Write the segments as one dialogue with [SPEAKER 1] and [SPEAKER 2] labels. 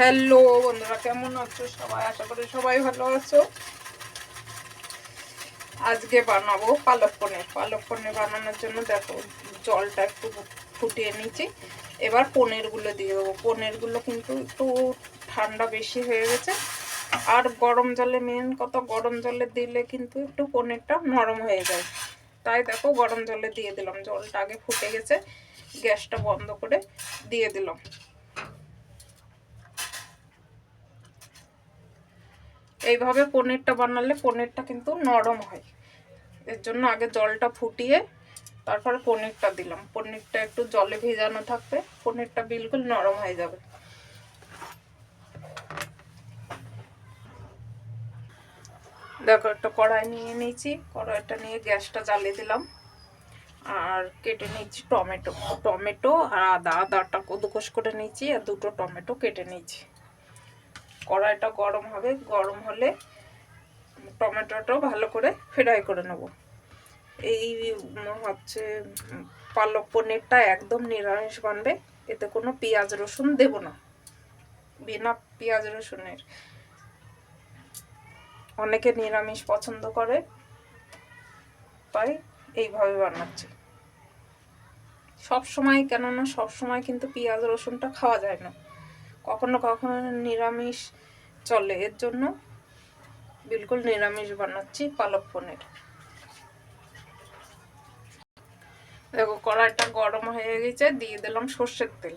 [SPEAKER 1] Hello বন্ধুরা, কেমন আছো সবাই? আশা করি সবাই ভালো আছো। আজকে বানাবো পালক পনির। পালক পনির বানানোর জন্য দেখো, জলটা একটু ফুটিয়ে নিয়েছি। এবার পনিরগুলো দিয়ে দেবো। পনিরগুলো কিন্তু একটু ঠান্ডা বেশি হয়ে গেছে। আর গরম জলে, মেন কত গরম জলে দিলে কিন্তু একটু পনিরটা নরম হয়ে যায়। তাই দেখো, গরম জলে দিয়ে দিলাম। জলটা আগে ফুটে গেছে, গ্যাসটা বন্ধ করে দিয়ে দিলাম। এইভাবে পনিরটা বানালে পনিরটা কিন্তু নরম হয়। এর জন্য আগে জলটা ফুটিয়ে তারপরে পনিরটা দিলাম। পনিরটা একটু জলে ভেজানো থাকবে, পনিরটা বিলকুল নরম হয়ে যাবে। দেখো, একটা কড়াই নিয়ে নিয়েছি। কড়াইটা নিয়ে গ্যাসটা জ্বালিয়ে দিলাম। আর কেটে নিয়েছি টমেটো। টমেটো আর আদা, আদাটা কদুকস করে নিয়েছি আর দুটো টমেটো কেটে নিয়েছি। কড়াইটা গরম হবে, গরম হলে টমেটোটাও ভালো করে ফ্রাই করে নেব। এই হচ্ছে পালক পনিরটা একদম নিরামিষ বানবে, এতে কোনো পেঁয়াজ রসুন দেব না, বিনা পেঁয়াজ রসুনের। অনেকে নিরামিষ পছন্দ করে, তাই এইভাবে বানাচ্ছি। সব সময় কেননা সব সময় কিন্তু পেঁয়াজ রসুনটা খাওয়া যায় না। কখনো কখনো নিরামিষ চলে। এর জন্য বিলকুল নিরামিষ বানাচ্ছি পালক পনির। দেখো, কড়াইটা গরম হয়ে গেছে, দিয়ে দিলাম সর্ষের তেল।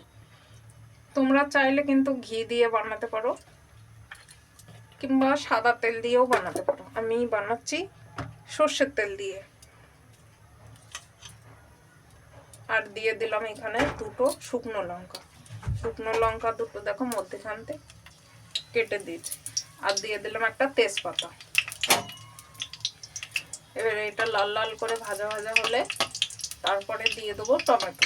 [SPEAKER 1] তোমরা চাইলে কিন্তু ঘি দিয়ে বানাতে পারো, কিংবা সাদা তেল দিয়েও বানাতে পারো। আমি বানাচ্ছি সর্ষের তেল দিয়ে। আর দিয়ে দিলাম এখানে দুটো শুকনো লঙ্কা। শুকনো লঙ্কা দুটো, দেখো মধ্যেখানতে কেটে দিয়েছি। আর দিয়ে দিলাম একটা তেজপাতা। এবার এটা লাল লাল করে ভাজা ভাজা হলে তারপরে দিয়ে দেবো টমেটো।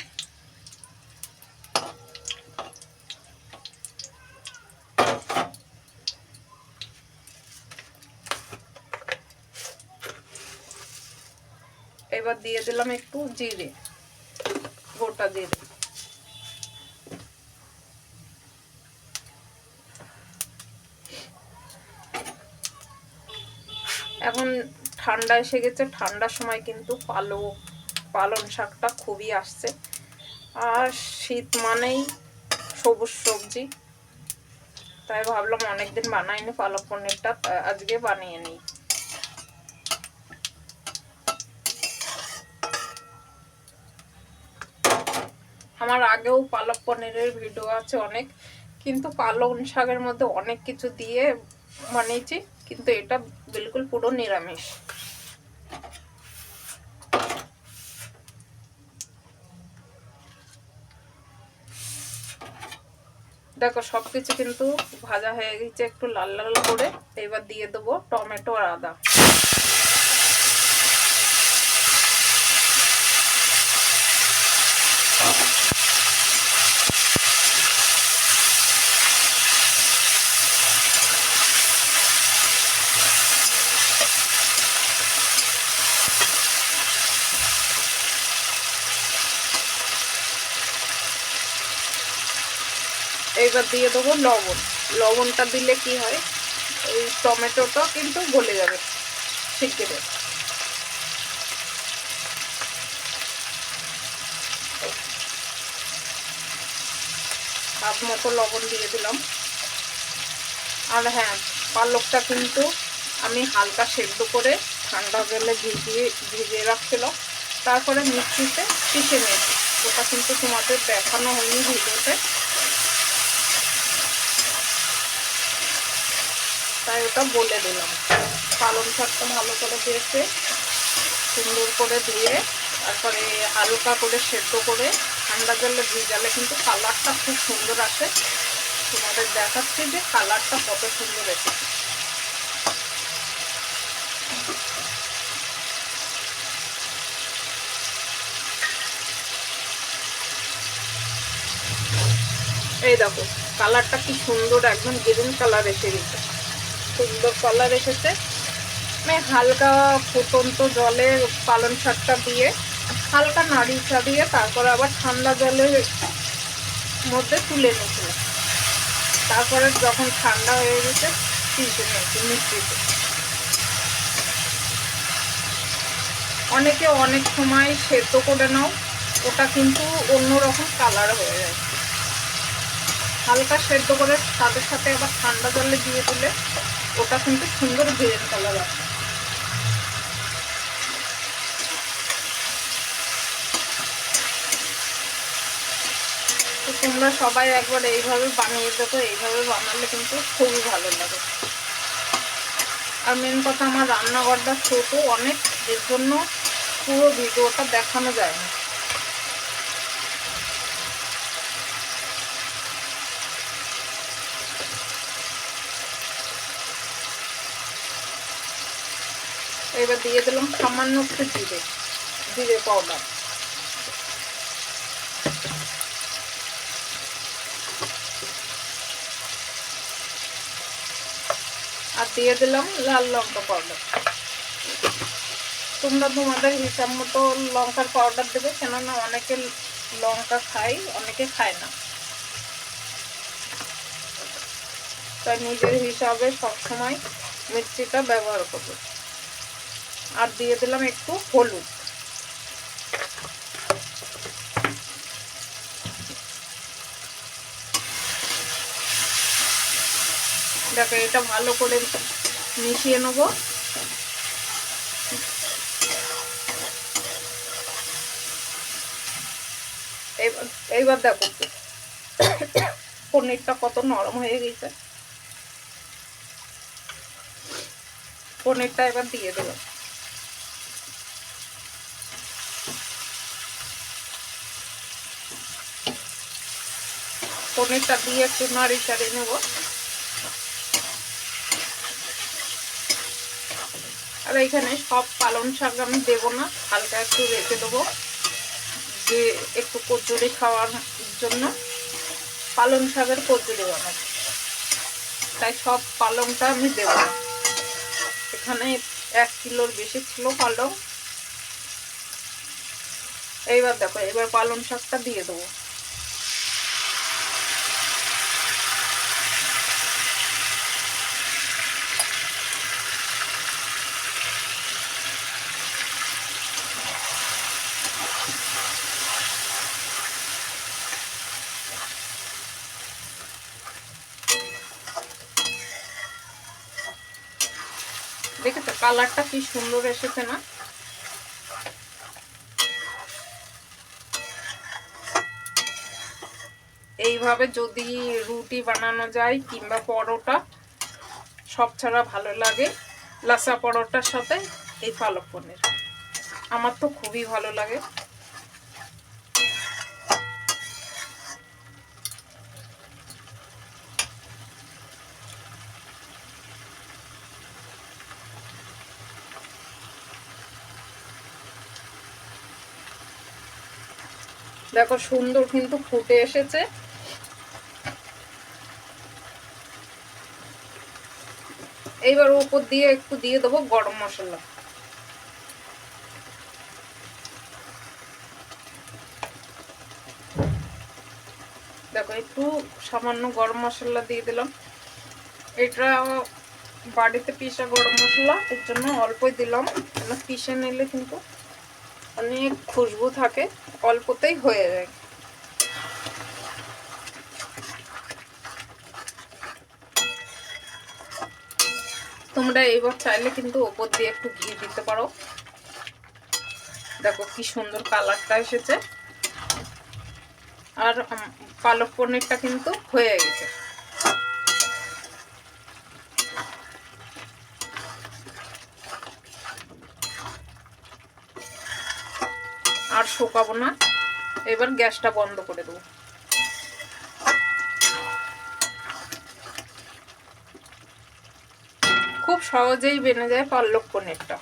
[SPEAKER 1] এবার দিয়ে দিলাম একটু জিরে, গোটা জিরে। এখন ঠান্ডা এসে গেছে, ঠান্ডার সময় কিন্তু পালং শাকটা খুবই আসছে। আর শীত মানেই সবুজ সবজি। তাই ভাবলাম অনেকদিন বানাইনি পালক পনিরটা আজকে বানিয়ে নিই। আমার আগেও পালক পনিরের ভিডিও আছে অনেক, কিন্তু পালং শাকের মধ্যে অনেক কিছু দিয়ে বানিয়েছি কিন্তু এটা বিলকুল পুরো নিরামিষ। দেখো, সবকিছু কিন্তু ভাজা হয়ে গেছে একটু লাল লাল করে। এবার দিয়ে দেবো টমেটো আর আদা। এইবার দিয়ে দেবো লবণ। লবণটা দিলে কি হয় এই টমেটোটা কিন্তু গলে যাবে শিগগিরে হাত মতো লবণ দিয়ে দিলাম। আর হ্যাঁ পালকটা কিন্তু আমি হালকা সেদ্ধ করে ঠান্ডা জলে ভিজিয়ে ভিজিয়ে রাখছিলাম তারপরে মিক্সিতে পিষে নিয়েছি। ওটা কিন্তু তোমাদের দেখানো হয়নি ভিডিওতে। ওটা বলে দিলাম। পালং শাকটা ভালো করে দিয়েছে সুন্দর করে ধুয়ে, তারপরে হালকা করে সেদ্ধ করে, ঠান্ডা জলে ভিজালে কিন্তু কালারটা খুব সুন্দর আসে। তোমাদের দেখাচ্ছি যে কালারটা কত সুন্দর এসেছে। এই দেখো, কালারটা কি সুন্দর, একদম গ্রিন কালার এসে গেছে। সুন্দর কালার এসেছে। আমি হালকা ফুটন্ত জলে পালং শাকটা দিয়ে, হালকা নাড়িটা দিয়ে তারপর আবার ঠান্ডা জলের মধ্যে তুলে নিয়েছিলাম। তারপরে যখন ঠান্ডা হয়ে গেছে পিষে নিয়েছি মিষ্টিতে। অনেকে অনেক সময় সেদ্ধ করে নাও, ওটা কিন্তু অন্যরকম কালার হয়ে যায়। হালকা সেদ্ধ করে সাথে সাথে আবার ঠান্ডা জলে দিয়ে দিলে ওটা কিন্তু সুন্দর কালার আসে তো তোমরা সবাই একবার এইভাবে বানিয়ে দেখো, এইভাবে বানালে কিন্তু খুবই ভালো লাগে। আর মেন কথা, আমার রান্নাঘরটা ছোট, অনেক, এর জন্য পুরো ভিডিওটা দেখানো যায় না এবার দিয়ে দিলাম সামান্য একটু জিরে জিরে পাউডার আর দিয়ে দিলাম লাল লঙ্কা পাউডার তোমরা তোমাদের হিসাব মতো লঙ্কার পাউডার দেবে, কেননা অনেকে লঙ্কা খাই অনেকে খায় না। তাই নিজের হিসাবে সবসময় মির্চিটা ব্যবহার করবে। আর দিয়ে দিলাম একটু হলুদ। দেখো, এটা ভালো করে মিশিয়ে নেব। এইবার দেখো, পনিরটা কত নরম হয়ে গেছে। পনিরটা এবার দিয়ে দেবো পনিরটা দিয়ে একটু নাড়ি চাড়িয়ে নেব। আর এখানে সব পালং শাক আমি দেবো না, হালকা একটু রেখে দেবো, যে একটু কচুরি খাওয়ার জন্য। পালং শাকের কচুরি বানাবো। তাই সব পালংটা আমি দেবো এখানে এক কিলোর বেশি ছিল পালং। এইবার দেখো, এবার পালং শাকটা দিয়ে দেবো। দেখেছ কালারটা কি সুন্দর এসেছে না? এইভাবে যদি রুটি বানানো যায় কিংবা পরোটা, সব ছাড়া ভালো লাগে। লাসা পরোটার সাথে এই পালক পনির। আমার তো খুবই ভালো লাগে। দেখো সুন্দর কিন্তু ফুটে এসেছে। এইবার উপর দিয়ে একটু দিয়ে দেবো গরম মশলা। দেখো একটু সামান্য গরম মশলা দিয়ে দিলাম। এটা বাড়িতে পিসা গরম মশলা, এর জন্য অল্পই দিলাম। পিসে নিলে কিন্তু অনেক খুশবু থাকে, অল্পতেই হয়ে যায়। তোমরা এইবার চাইলে কিন্তু ওপর দিয়ে একটু ঘি দিতে পারো। দেখো কি সুন্দর কালারটা এসেছে। আর পালক পনিরটা কিন্তু হয়ে গেছে। আর শোকাবো না। এবার গ্যাসটা বন্ধ করে দেবো। খুব সহজেই বেনে যায় পাল্লক পনিরটা।